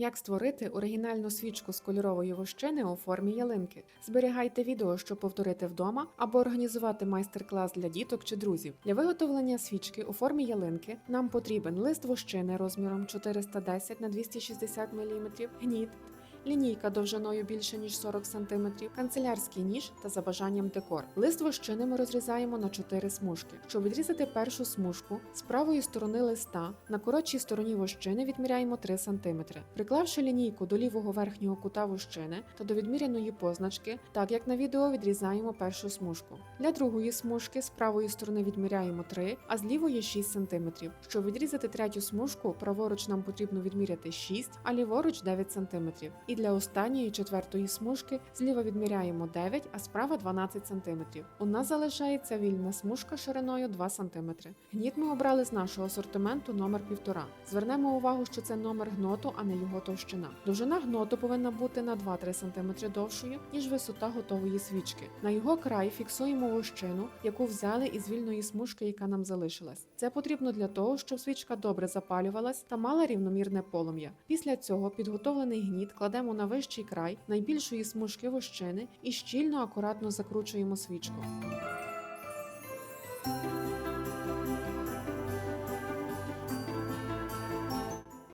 Як створити оригінальну свічку з кольорової вощини у формі ялинки? Зберігайте відео, щоб повторити вдома, або організувати майстер-клас для діток чи друзів. Для виготовлення свічки у формі ялинки нам потрібен лист вощини розміром 410 на 260 мм, гніт. Лінійка довжиною більше ніж 40 см, канцелярський ніж та за бажанням декор. Лист вощини ми розрізаємо на 4 смужки. Щоб відрізати першу смужку, з правої сторони листа на коротшій стороні вощини відміряємо 3 см. Приклавши лінійку до лівого верхнього кута вощини та до відміряної позначки, так як на відео відрізаємо першу смужку. Для другої смужки з правої сторони відміряємо 3, а з лівої 6 см. Щоб відрізати третю смужку, праворуч нам потрібно відміряти 6, а ліворуч 9 см. І для останньої четвертої смужки зліва відміряємо 9, а справа 12 см. У нас залишається вільна смужка шириною 2 см. Гніт ми обрали з нашого асортименту номер 1,5. Звернемо увагу, що це номер гноту, а не його товщина. Довжина гноту повинна бути на 2-3 см довшою, ніж висота готової свічки. На його край фіксуємо вощину, яку взяли із вільної смужки, яка нам залишилась. Це потрібно для того, щоб свічка добре запалювалась та мала рівномірне полум'я. Після цього підготовлений гніт кладемо на вищий край найбільшої смужки вощини і щільно акуратно закручуємо свічку.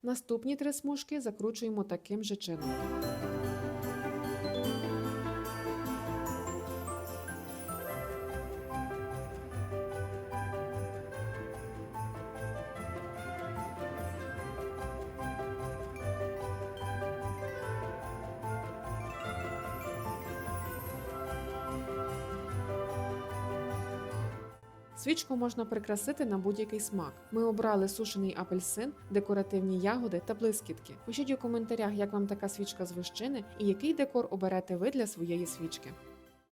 Наступні три смужки закручуємо таким же чином. Свічку можна прикрасити на будь-який смак. Ми обрали сушений апельсин, декоративні ягоди та блискітки. Пишіть у коментарях, як вам така свічка з вищини і який декор оберете ви для своєї свічки.